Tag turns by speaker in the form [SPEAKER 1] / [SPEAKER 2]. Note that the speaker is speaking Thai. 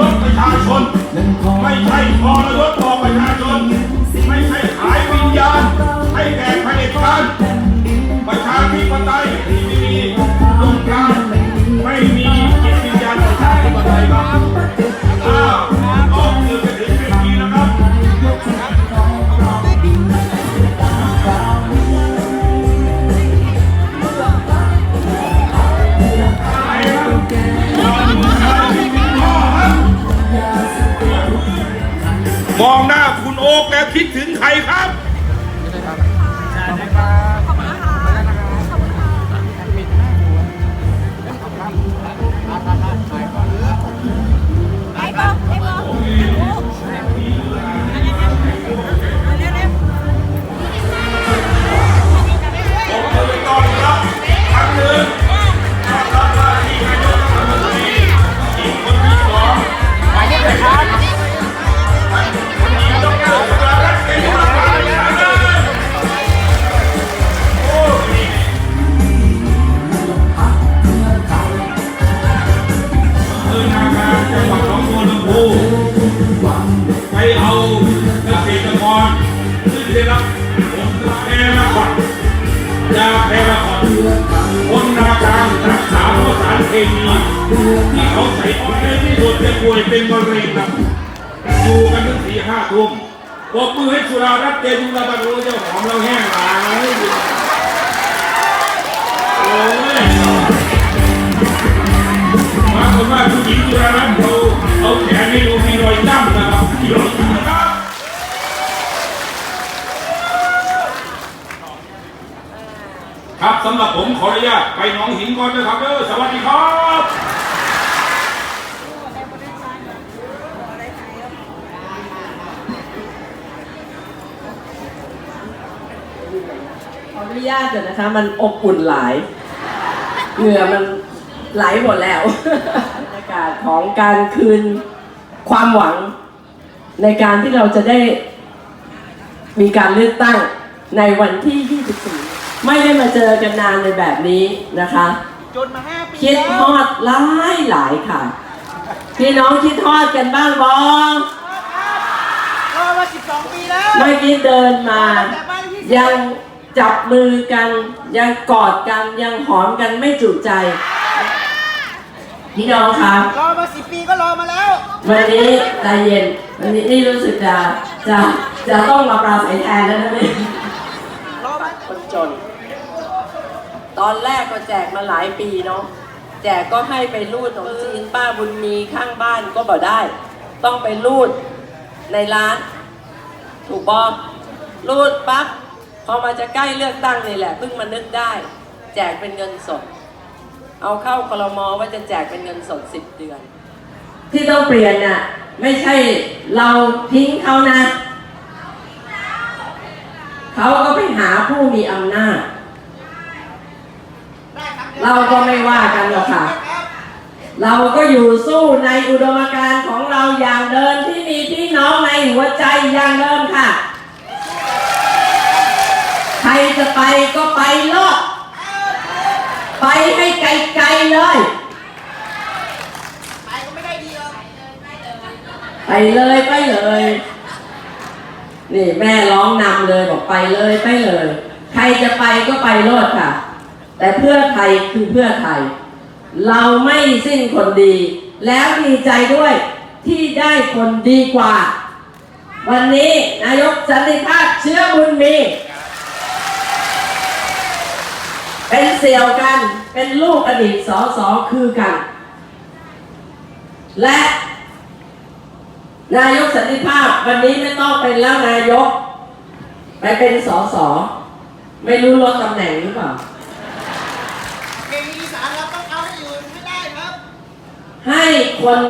[SPEAKER 1] รพประชาชน ไม่ใช่ทรยศ กแล้วคิดถึงใครครับ คนคนาการรักษาเพราะสารเคมีที่เขาใส่ออกในที่สุดจะป่วยเป็นมะเร็งครับดูกันถึงสี่ห้าทุ่มปรบมือให้สุรารัตน์เตจุลบรรลุเจ้าของเราแห้งหลายโอ้ย ครับสำหรับผมขออนุญาตไปหนองหินก่อนนะครับเด้อสวัสดีครับ
[SPEAKER 2] ขออนุญาตเถอะนะคะ มันอบอุ่นหลาย เหงื่อมันไหลหมดแล้วบรรยากาศของการคืนความหวัง ในการที่เราจะได้มีการเลือกตั้งในวันที่ ไม่ได้มาเจอกันนานในแบบนี้นะคะ
[SPEAKER 3] จนมาห้าปี
[SPEAKER 2] คิด
[SPEAKER 3] แล้ว
[SPEAKER 2] ทอดหลายหลายค่ะ พี่น้องคิดทอดกันบ้างบอง
[SPEAKER 3] รอมาสิบสองปีแล้ว
[SPEAKER 2] เมื่อกี้เดินมายังจับมือกัน ยังกอดกันยังหอมกันไม่จุใจ พี่น้องครับ
[SPEAKER 3] รอมาสิบปีก็รอมาแล้ว
[SPEAKER 2] วันนี้ใจเย็น วันนี้นี่รู้สึกจะจะจะต้องมาปราศัยแทนแล้วนะนี่
[SPEAKER 3] รอมา
[SPEAKER 2] คนจน ตอนแรกก็แจกมาหลายปีเนาะแจกก็ให้ไปรูดขนมจีนป้าบุญมีข้างบ้านก็บอกได้ ต้องไปรูดในร้าน ถูกบอกรูดปั๊บพอมาจะใกล้เลือกตั้งนี่แหละเพิ่งมานึกได้ แจกเป็นเงินสด เอาเข้าคลมอว่าจะแจกเป็นเงินสดสิบเดือน ที่ต้องเปลี่ยนน่ะไม่ใช่เราทิ้งเขานะ เขาก็ไปหาผู้มีอำนาจ เราก็ไม่ว่ากันหรอกค่ะ เราก็อยู่สู้ในอุดมการณ์ของเราอย่างเดิมที่มีพี่น้องในหัวใจอย่างเดิมค่ะ ใครจะไปก็ไปโลดไปให้ไกลๆเลย
[SPEAKER 3] ไปก็ไม่ได้ดีหรอก
[SPEAKER 2] ไปเลยไปเลย นี่แม่ร้องนำเลยบอกไปเลยไปเลย ใครจะไปก็ไปโลดค่ะ แต่เพื่อไทยคือเพื่อไทย เราไม่สิ้นคนดี แล้วดีใจด้วยที่ได้คนดีกว่า วันนี้นายกสันติภาพเชื้อบุญมี เป็นเสี่ยวกันเป็นลูกอดีตสอสอคือกัน และนายกสันติภาพวันนี้ไม่ต้องเป็นแล้วนายก ไปเป็นสอสอไม่รู้ลดตำแหน่งหรือเปล่า
[SPEAKER 3] เราต้องเอาให้อยู่ไม่ได้ครับ
[SPEAKER 2] ให้คน